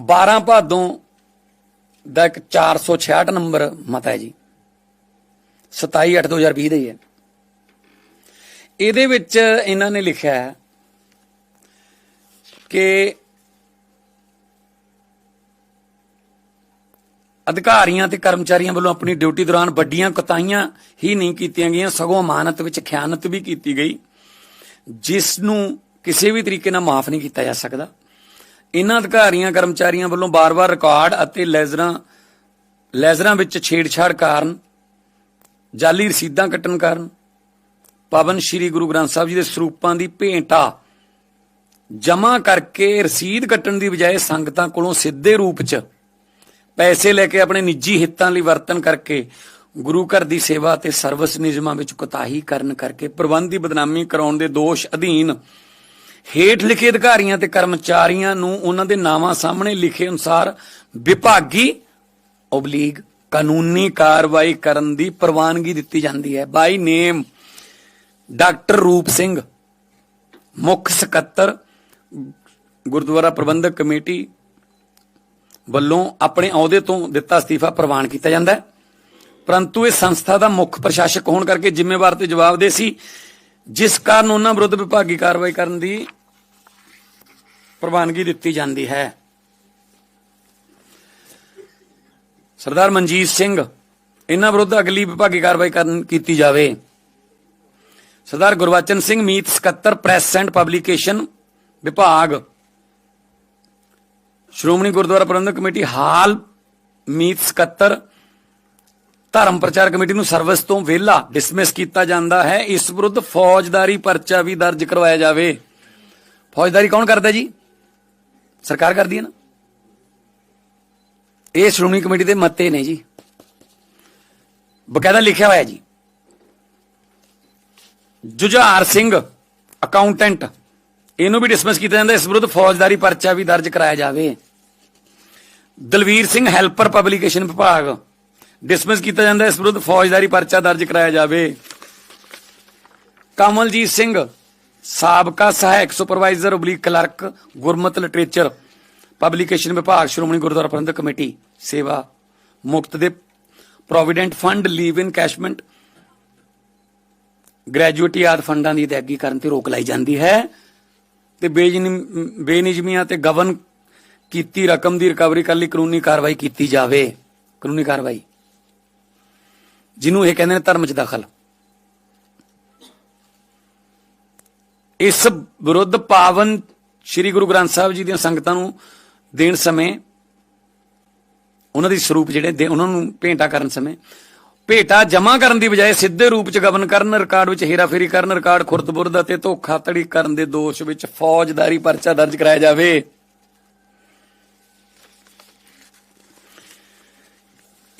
12 ਭਾਦੋਂ ਦਾ ਇੱਕ 466 ਨੰਬਰ ਮਤਾ ਹੈ ਜੀ। 27 8 2020 ਦਾ ਹੀ ਹੈ। ਇਹਦੇ ਵਿੱਚ ਇਹਨਾਂ ਨੇ ਲਿਖਿਆ ਹੈ ਕਿ ਅਧਿਕਾਰੀਆਂ ਤੇ ਕਰਮਚਾਰੀਆਂ ਵੱਲੋਂ ਆਪਣੀ ਡਿਊਟੀ ਦੌਰਾਨ ਵੱਡੀਆਂ ਕੁਤਾਹੀਆਂ ਹੀ ਨਹੀਂ ਕੀਤੀਆਂ ਗਈਆਂ, ਸਗੋਂ ਅਮਾਨਤ ਵਿੱਚ ਖਿਆਨਤ ਵੀ ਕੀਤੀ ਗਈ, ਜਿਸ ਨੂੰ ਕਿਸੇ ਵੀ ਤਰੀਕੇ ਨਾਲ ਮਾਫ ਨਹੀਂ ਕੀਤਾ ਜਾ ਸਕਦਾ। ਇਹਨਾਂ ਅਧਿਕਾਰੀਆਂ, ਕਰਮਚਾਰੀਆਂ ਵੱਲੋਂ ਬਾਰ-ਬਾਰ ਰਿਕਾਰਡ ਅਤੇ ਲੈਜ਼ਰਾਂ ਲੈਜ਼ਰਾਂ ਵਿੱਚ ਛੇੜਛਾੜ ਕਾਰਨ, ਜਾਲੀ ਰਸੀਦਾਂ ਕੱਟਣ ਕਾਰਨ, ਪਵਨ ਸ੍ਰੀ ਗੁਰੂ ਗ੍ਰੰਥ ਸਾਹਿਬ ਜੀ ਦੇ ਸਰੂਪਾਂ ਦੀ ਭੇਂਟਾ ਜਮ੍ਹਾਂ ਕਰਕੇ ਰਸੀਦ ਕੱਟਣ ਦੀ ਬਜਾਏ ਸੰਗਤਾਂ ਕੋਲੋਂ ਸਿੱਧੇ ਰੂਪ 'ਚ ਪੈਸੇ ਲੈ ਕੇ ਆਪਣੇ ਨਿੱਜੀ ਹਿੱਤਾਂ ਲਈ ਵਰਤਨ ਕਰਕੇ ਗੁਰੂ ਘਰ ਦੀ ਸੇਵਾ ਤੇ ਸਰਵਿਸ ਨਿਯਮਾਂ ਵਿੱਚ ਕੁਤਾਹੀ ਕਰਨ ਕਰਕੇ ਪ੍ਰਬੰਧ ਦੀ ਬਦਨਾਮੀ ਕਰਾਉਣ ਦੇ ਦੋਸ਼ ਅਧੀਨ ਹੇਠ ਲਿਖੇ ਅਧਿਕਾਰੀਆਂ ਤੇ ਕਰਮਚਾਰੀਆਂ ਨੂੰ ਉਹਨਾਂ ਦੇ ਨਾਵਾਂ ਸਾਹਮਣੇ ਲਿਖੇ ਅਨੁਸਾਰ ਵਿਭਾਗੀ ਓਬਲੀਗ ਕਾਨੂੰਨੀ ਕਾਰਵਾਈ ਕਰਨ ਦੀ ਪ੍ਰਵਾਨਗੀ ਦਿੱਤੀ ਜਾਂਦੀ ਹੈ। ਬਾਈ ਨੇਮ ਡਾਕਟਰ ਰੂਪ ਸਿੰਘ, ਮੁੱਖ ਸਕੱਤਰ, ਗੁਰਦੁਆਰਾ ਪ੍ਰਬੰਧਕ ਕਮੇਟੀ ਵੱਲੋਂ ਆਪਣੇ ਅਹੁਦੇ ਤੋਂ ਦਿੱਤਾ ਅਸਤੀਫਾ ਪ੍ਰਵਾਨ ਕੀਤਾ ਜਾਂਦਾ ਹੈ। ਪਰੰਤੂ ਇਹ ਸੰਸਥਾ ਦਾ ਮੁੱਖ ਪ੍ਰਸ਼ਾਸਕ ਹੋਣ ਕਰਕੇ ਜ਼ਿੰਮੇਵਾਰ ਤੇ ਜਵਾਬਦੇਹ ਸੀ। ਜਿਸ ਕਾਰਨ ਉਹਨਾਂ ਵਿਰੁੱਧ ਵਿਭਾਗੀ ਕਾਰਵਾਈ ਕਰਨ ਦੀ ਪ੍ਰਵਾਨਗੀ ਦਿੱਤੀ ਜਾਂਦੀ ਹੈ। ਸਰਦਾਰ ਮਨਜੀਤ ਸਿੰਘ, ਇਹਨਾਂ ਵਿਰੁੱਧ ਅਗਲੀ ਵਿਭਾਗੀ ਕਾਰਵਾਈ ਕਰਨ ਕੀਤੀ ਜਾਵੇ। ਸਰਦਾਰ ਗੁਰਵਚਨ ਸਿੰਘ ਮੀਤ ਸਕੱਤਰ ਪ੍ਰੈਸ ਐਂਡ ਪਬਲੀਕੇਸ਼ਨ ਵਿਭਾਗ, ਸ਼੍ਰੋਮਣੀ ਗੁਰਦੁਆਰਾ ਪ੍ਰਬੰਧਕ ਕਮੇਟੀ ਹਾਲ ਮੀਤ ਸਕੱਤਰ ਧਰਮ ਪ੍ਰਚਾਰ ਕਮੇਟੀ ਨੂੰ ਸਰਵਿਸ ਤੋਂ ਵਿਹਲਾ ਡਿਸਮਿਸ ਕੀਤਾ ਜਾਂਦਾ ਹੈ। ਇਸ ਵਿਰੁੱਧ ਫੌਜਦਾਰੀ ਪਰਚਾ ਵੀ ਦਰਜ ਕਰਵਾਇਆ ਜਾਵੇ। ਫੌਜਦਾਰੀ ਕੌਣ ਕਰਦਾ ਜੀ? ਸਰਕਾਰ ਕਰਦੀ ਹੈ ਨਾ। ਇਹ ਸ਼੍ਰੋਮਣੀ ਕਮੇਟੀ ਦੇ ਮਤੇ ਨੇ ਜੀ। ਬਕਾਇਦਾ ਲਿਖਿਆ ਹੋਇਆ ਜੀ। ਜੁਝਾਰ ਸਿੰਘ ਅਕਾਊਂਟੈਂਟ ਇਹਨੂੰ ਵੀ ਡਿਸਮਿਸ ਕੀਤਾ ਜਾਂਦਾ। ਇਸ ਵਿਰੁੱਧ ਫੌਜਦਾਰੀ ਪਰਚਾ ਵੀ ਦਰਜ ਕਰਾਇਆ ਜਾਵੇ। ਦਲਵੀਰ ਸਿੰਘ ਹੈਲਪਰ ਪਬਲੀਕੇਸ਼ਨ ਵਿਭਾਗ। ਡਿਸਮਿਸ ਕੀਤਾ ਜਾਂਦਾ, ਇਸ ਵਿਰੁੱਧ ਫੌਜਦਾਰੀ ਪਰਚਾ ਦਰਜ ਕਰਾਇਆ ਜਾਵੇ। ਕਮਲਜੀਤ ਸਿੰਘ, ਸਾਬਕਾ ਸਹਾਇਕ supervisor oblique clerk, Gurmat literature, publication ਵਿਭਾਗ, ਸ਼੍ਰੋਮਣੀ ਗੁਰਦੁਆਰਾ ਪ੍ਰਬੰਧਕ ਕਮੇਟੀ, ਸੇਵਾ ਮੁਕਤ ਦੇ provident fund, leave encashment, gratuity ਆਦ ਫੰਡਾਂ ਦੀ ਅਦਾਇਗੀ ਕਰਨ ਤੇ ਰੋਕ ਲਾਈ ਜਾਂਦੀ ਹੈ ਤੇ ਬੇਜਿਨ- ਬੇਨਿਯਮੀਆਂ ਤੇ ਗਵਨ ਕੀਤੀ ਰਕਮ ਦੀ ਰਿਕਵਰੀ ਕਰਨ ਲਈ ਕਾਨੂੰਨੀ ਕਾਰਵਾਈ ਕੀਤੀ ਜਾਵੇ। ਕਾਨੂੰਨੀ ਕਾਰਵਾਈ। ਜਿਹਨੂੰ ਇਹ ਕਹਿੰਦੇ ਨੇ ਧਰਮ 'ਚ ਦਖਲ। ਇਸ ਵਿਰੁੱਧ ਪਾਵਨ ਸ੍ਰੀ ਗੁਰੂ ਗ੍ਰੰਥ ਸਾਹਿਬ ਜੀ ਦੀਆਂ ਸੰਗਤਾਂ ਨੂੰ ਦੇਣ ਸਮੇਂ, ਉਹਨਾਂ ਦੀ ਸਰੂਪ ਜਿਹੜੇ ਦੇ- ਉਹਨਾਂ ਨੂੰ ਭੇਂਟਾ ਕਰਨ ਸਮੇਂ, ਭੇਟਾ ਜਮ੍ਹਾਂ ਕਰਨ ਦੀ ਬਜਾਏ ਸਿੱਧੇ ਰੂਪ 'ਚ ਗਵਨ ਕਰਨ, ਰਿਕਾਰਡ ਵਿੱਚ ਹੇਰਾਫੇਰੀ ਕਰਨ, ਰਿਕਾਰਡ ਖੁਰਦਬੁਰਦ ਅਤੇ ਧੋਖਾਧੜੀ ਕਰਨ ਦੇ ਦੋਸ਼ ਵਿੱਚ ਫੌਜਦਾਰੀ ਪਰਚਾ ਦਰਜ ਕਰਾਇਆ ਜਾਵੇ।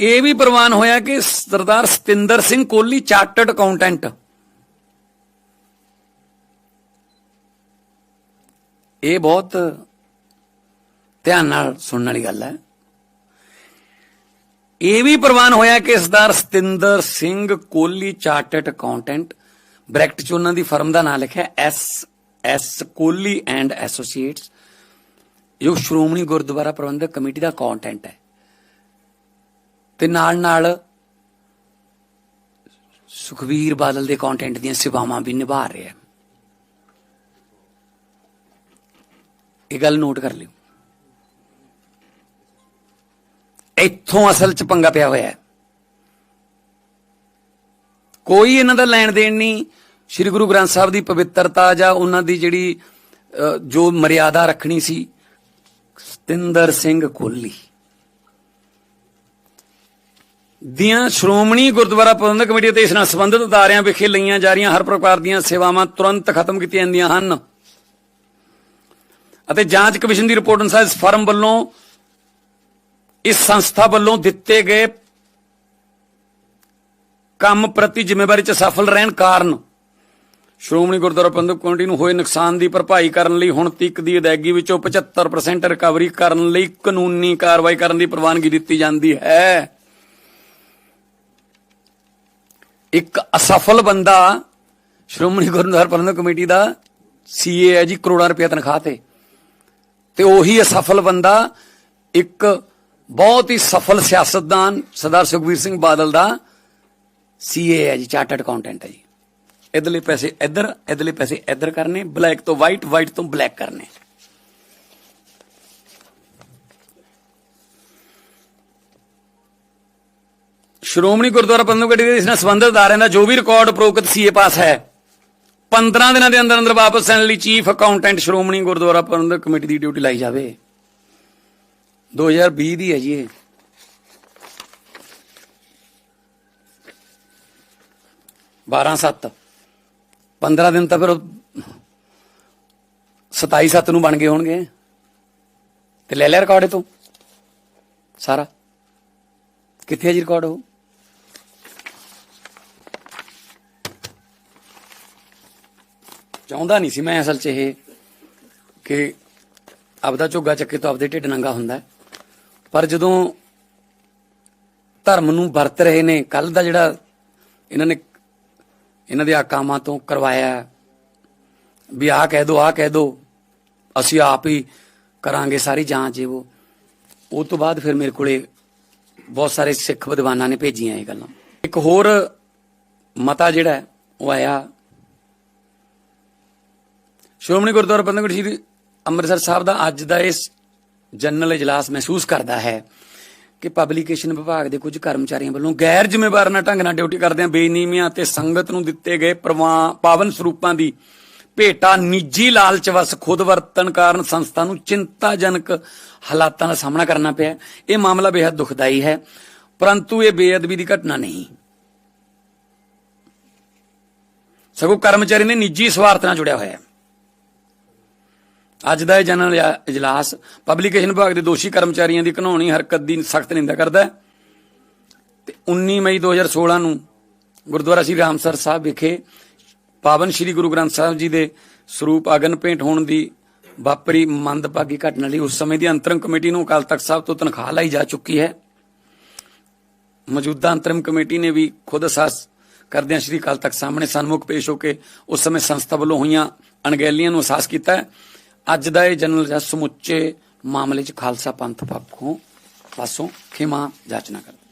ਇਹ ਵੀ ਪ੍ਰਵਾਨ ਹੋਇਆ ਕਿ ਸਰਦਾਰ ਸਤਿੰਦਰ ਸਿੰਘ ਕੋਹਲੀ ਚਾਰਟਰਡ ਅਕਾਊਂਟੈਂਟ। ਇਹ ਬਹੁਤ ਧਿਆਨ ਨਾਲ ਸੁਣਨ ਵਾਲੀ ਗੱਲ ਹੈ। ਇਹ ਵੀ ਪ੍ਰਵਾਨ ਹੋਇਆ ਕਿ Sardar Satinder Singh Kohli chartered accountant, bracket ਚ ਉਹਨਾਂ ਦੀ ਫਰਮ ਦਾ ਨਾਮ ਲਿਖਿਆ S S Kohli and associates, ਜੋ ਸ਼੍ਰੋਮਣੀ ਗੁਰਦੁਆਰਾ ਪ੍ਰਬੰਧਕ ਕਮੇਟੀ ਦਾ ਅਕਾਊਂਟੈਂਟ ਹੈ। ਤੇ ਨਾਲ ਨਾਲ ਸੁਖਵੀਰ ਬਾਦਲ ਦੇ ਕੰਟੈਂਟ ਦੀਆਂ ਸੇਵਾਵਾਂ ਵੀ ਨਿਭਾ ਰਿਹਾ ਹੈ। ਇਹ ਗੱਲ ਨੋਟ ਕਰ ਲਿਓ। ਇੱਥੋਂ ਅਸਲ ਚ ਪੰਗਾ ਪਿਆ ਹੋਇਆ ਹੈ। ਕੋਈ ਇਹਨਾਂ ਦਾ ਲੈਣ ਦੇਣ ਨਹੀਂ। ਸ੍ਰੀ ਗੁਰੂ ਗ੍ਰੰਥ ਸਾਹਿਬ ਦੀ ਪਵਿੱਤਰਤਾ ਜਾਂ ਉਹਨਾਂ ਦੀ ਜਿਹੜੀ ਜੋ ਮਰਿਆਦਾ ਰੱਖਣੀ ਸੀ, ਸਤਿੰਦਰ ਸਿੰਘ ਕੋਹਲੀ ਦੀਆਂ ਸ਼੍ਰੋਮਣੀ ਗੁਰਦੁਆਰਾ ਪ੍ਰਬੰਧਕ ਕਮੇਟੀ ਅਤੇ ਇਸ ਨਾਲ ਸੰਬੰਧਿਤ ਅਦਾਰਿਆਂ ਵਿਖੇ ਲਈਆਂ ਜਾ ਰਹੀਆਂ ਹਰ ਪ੍ਰਕਾਰ ਦੀਆਂ ਸੇਵਾਵਾਂ ਤੁਰੰਤ ਖਤਮ ਕੀਤੀਆਂ ਜਾਂਦੀਆਂ ਹਨ। ਅਤੇ ਜਾਂਚ ਕਮਿਸ਼ਨ ਦੀ ਰਿਪੋਰਟ ਅਨੁਸਾਰ ਇਸ ਫਰਮ ਵੱਲੋਂ, ਇਸ ਸੰਸਥਾ ਵੱਲੋਂ ਦਿੱਤੇ ਗਏ ਕੰਮ ਪ੍ਰਤੀ ਜ਼ਿੰਮੇਵਾਰੀ 'ਚ ਸਫਲ ਰਹਿਣ ਕਾਰਨ ਸ਼੍ਰੋਮਣੀ ਗੁਰਦੁਆਰਾ ਪ੍ਰਬੰਧਕ ਕਮੇਟੀ ਨੂੰ ਹੋਏ ਨੁਕਸਾਨ ਦੀ ਭਰਪਾਈ ਕਰਨ ਲਈ ਹੁਣ ਤੱਕ ਦੀ ਅਦਾਇਗੀ ਵਿੱਚੋਂ 75% ਰਿਕਵਰੀ ਕਰਨ ਲਈ ਕਾਨੂੰਨੀ ਕਾਰਵਾਈ ਕਰਨ ਦੀ ਪ੍ਰਵਾਨਗੀ ਦਿੱਤੀ ਜਾਂਦੀ ਹੈ। ਇੱਕ ਅਸਫਲ ਬੰਦਾ ਸ਼੍ਰੋਮਣੀ ਗੁਰਦੁਆਰਾ ਪ੍ਰਬੰਧਕ ਕਮੇਟੀ ਦਾ ਸੀਏ ਹੈ ਜੀ, ਕਰੋੜਾਂ ਰੁਪਏ ਤਨਖਾਹ ਤੇ। ਤੇ ਉਹੀ ਅਸਫਲ ਬੰਦਾ ਇੱਕ ਬਹੁਤ ਹੀ ਸਫਲ ਸਿਆਸਤਦਾਨ ਸਰਦਾਰ ਸੁਖਬੀਰ ਸਿੰਘ ਬਾਦਲ ਦਾ ਸੀਏ ਹੈ ਜੀ, ਚਾਰਟਰਡ ਅਕਾਊਂਟੈਂਟ ਹੈ ਜੀ। ਇਧਰਲੇ ਪੈਸੇ ਇੱਧਰ ਇਧਰਲੇ ਪੈਸੇ ਇੱਧਰ ਕਰਨੇ, ਬਲੈਕ ਤੋਂ ਵਾਈਟ ਵਾਈਟ ਤੋਂ ਬਲੈਕ ਕਰਨੇ। ਸ਼੍ਰੋਮਣੀ ਗੁਰਦੁਆਰਾ ਪ੍ਰਬੰਧਕ ਕਮੇਟੀ ਦੇ ਇਸ ਨਾਲ ਸੰਬੰਧਿਤ ਅਦਾਰਿਆਂ ਦਾ ਜੋ ਵੀ ਰਿਕਾਰਡ ਉਪਰੋਕਤ ਸੀਏ ਪਾਸ ਹੈ। 15 ਦਿਨਾਂ ਦੇ ਅੰਦਰ ਅੰਦਰ ਵਾਪਸ ਲੈਣ ਲਈ chief accountant Shiromani Gurdwara Parbandhak committee ਦੀ ਡਿਊਟੀ ਲਾਈ ਜਾਵੇ। 2020 ਦੀ ਹੈ ਜੀ ਇਹ। ਬਾਰਾਂ ਸੱਤ। 15 ਦਿਨ ਤਾਂ ਫਿਰ 27 ਸੱਤ ਨੂੰ ਬਣ ਗਏ ਹੋਣਗੇ। ਤੇ ਲੈ ਲਿਆ ਰਿਕਾਰਡ ਤੋਂ। ਸਾਰਾ। ਕਿੱਥੇ ਹੈ ਜੀ ਰਿਕਾਰਡ ਉਹ? ਚਾਹੁੰਦਾ ਨਹੀਂ ਸੀ ਮੈਂ ਅਸਲ 'ਚ ਇਹ ਕਿ ਆਪਦਾ ਝੋਗਾ ਚੱਕੇ ਤੋਂ ਆਪਦੇ ਢਿੱਡ ਨੰਗਾ ਹੁੰਦਾ ਪਰ ਜਦੋਂ ਧਰਮ ਨੂੰ ਵਰਤ ਰਹੇ ਨੇ ਕੱਲ ਦਾ ਜਿਹੜਾ ਇਹਨਾਂ ਨੇ ਇਹਨਾਂ ਦੇ ਆਕਾਮਾਂ ਤੋਂ ਕਰਵਾਇਆ ਵੀ ਆਹ ਕਹਿ ਦੋ, ਆਹ ਕਹਿ ਦੋ, ਅਸੀਂ ਆਪ ਹੀ ਕਰਾਂਗੇ ਸਾਰੀ ਜਾਂਚ ਇਹ ਉਹ। ਉਹ ਤੋਂ ਬਾਅਦ ਫਿਰ ਮੇਰੇ ਕੋਲੇ ਬਹੁਤ ਸਾਰੇ ਸਿੱਖ ਵਿਦਵਾਨਾਂ ਨੇ ਭੇਜੀਆਂ ਇਹ ਗੱਲਾਂ। ਇੱਕ ਹੋਰ ਮਤਾ ਜਿਹੜਾ ਉਹ ਆਇਆ ਸ਼੍ਰੋਮਣੀ ਗੁਰਦੁਆਰਾ ਪ੍ਰਬੰਧਕ ਕਮੇਟੀ ਸ੍ਰੀ ਅੰਮ੍ਰਿਤਸਰ ਸਾਹਿਬ ਦਾ ਅੱਜ ਦਾ ਇਸ ਜਨਰਲ ਇਜਲਾਸ ਮਹਿਸੂਸ ਕਰਦਾ ਹੈ ਕਿ ਪਬਲੀਕੇਸ਼ਨ ਵਿਭਾਗ ਦੇ ਕੁਝ ਕਰਮਚਾਰੀਆਂ ਵੱਲੋਂ ਗੈਰ ਜ਼ਿੰਮੇਵਾਰਾਨਾ ਢੰਗ ਨਾਲ ਡਿਊਟੀ ਕਰਦਿਆਂ ਬੇਨੀਮੀਆਂ ਤੇ ਸੰਗਤ ਨੂੰ ਦਿੱਤੇ ਗਏ ਪ੍ਰਵਾ- ਪਾਵਨ ਸਰੂਪਾਂ ਦੀ ਭੇਟਾ ਨਿੱਜੀ ਲਾਲਚ ਵਸ ਖੁਦ ਵਰਤਣ ਕਾਰਨ ਸੰਸਥਾ ਨੂੰ ਚਿੰਤਾਜਨਕ ਹਾਲਾਤਾਂ ਦਾ ਸਾਹਮਣਾ ਕਰਨਾ ਪਿਆ ਇਹ ਮਾਮਲਾ ਬੇहद ਦੁਖਦਾਈ ਹੈ, ਪਰੰਤੂ ਇਹ ਬੇਅਦਬੀ ਦੀ ਘਟਨਾ ਨਹੀਂ। ਸਗੋਂ ਕਰਮਚਾਰੀ ਨੇ ਨਿੱਜੀ ਸਵਾਰਥ ਨਾਲ ਜੁੜਿਆ ਹੋਇਆ ਹੈ। ਅੱਜ ਦਾ ਇਹ ਜਨਰਲ ਇਜਲਾ- ਇਜਲਾਸ ਪਬਲੀਕੇਸ਼ਨ ਵਿਭਾਗ ਦੇ ਦੋਸ਼ੀ ਕਰਮਚਾਰੀਆਂ ਦੀ ਘਨੌਣੀ ਹਰਕਤ ਦੀ ਸਖਤ ਨਿੰਦਾ ਕਰਦਾ ਹੈ। ਤੇ 19 ਮਈ 2016 ਨੂੰ ਗੁਰਦੁਆਰਾ ਸ੍ਰੀ ਰਾਮਸਰ ਸਾਹਿਬ ਵਿਖੇ ਪਾਵਨ ਸ੍ਰੀ ਗੁਰੂ ਗ੍ਰੰਥ ਸਾਹਿਬ ਜੀ ਦੇ ਸਰੂਪ ਅਗਨ ਭੇਟ ਹੋਣ ਦੀ ਵਾਪਰੀ ਮੰਦਭਾਗੀ ਘਟਨਾ ਲਈ ਉਸ ਸਮੇਂ ਦੀ ਅੰਤਰਮ ਕਮੇਟੀ ਨੂੰ ਅਕਾਲ ਤਖਤ ਸਾਹਿਬ ਤੋਂ ਤਨਖਾਹ ਲਈ ਜਾ ਚੁੱਕੀ ਹੈ। ਮੌਜੂਦਾ ਅੰਤਰਮ ਕਮੇਟੀ ਨੇ ਵੀ ਖੁਦ ਅਹਿਸਾਸ ਕਰਦਿਆਂ ਸ੍ਰੀ ਅਕਾਲ ਤਖਤ ਸਾਹਮਣੇ ਸਨਮੁਖ ਪੇਸ਼ ਹੋ ਕੇ ਉਸ ਸਮੇਂ ਸੰਸਥਾ ਵੱਲੋਂ ਹੋਈਆਂ ਅਣਗਹਿਲੀਆਂ ਨੂੰ ਅਹਿਸਾਸ ਕੀਤਾ ਹੈ। ਅੱਜ ਦਾ ਇਹ ਜਨਰਲ ਜਸ ਸਮੁੱਚੇ ਮਾਮਲੇ 'ਚ ਖਾਲਸਾ ਪੰਥ ਪੱਖੋਂ ਪਾਸੋਂ ਖਿਮਾ ਜਾਚਨਾ ਕਰ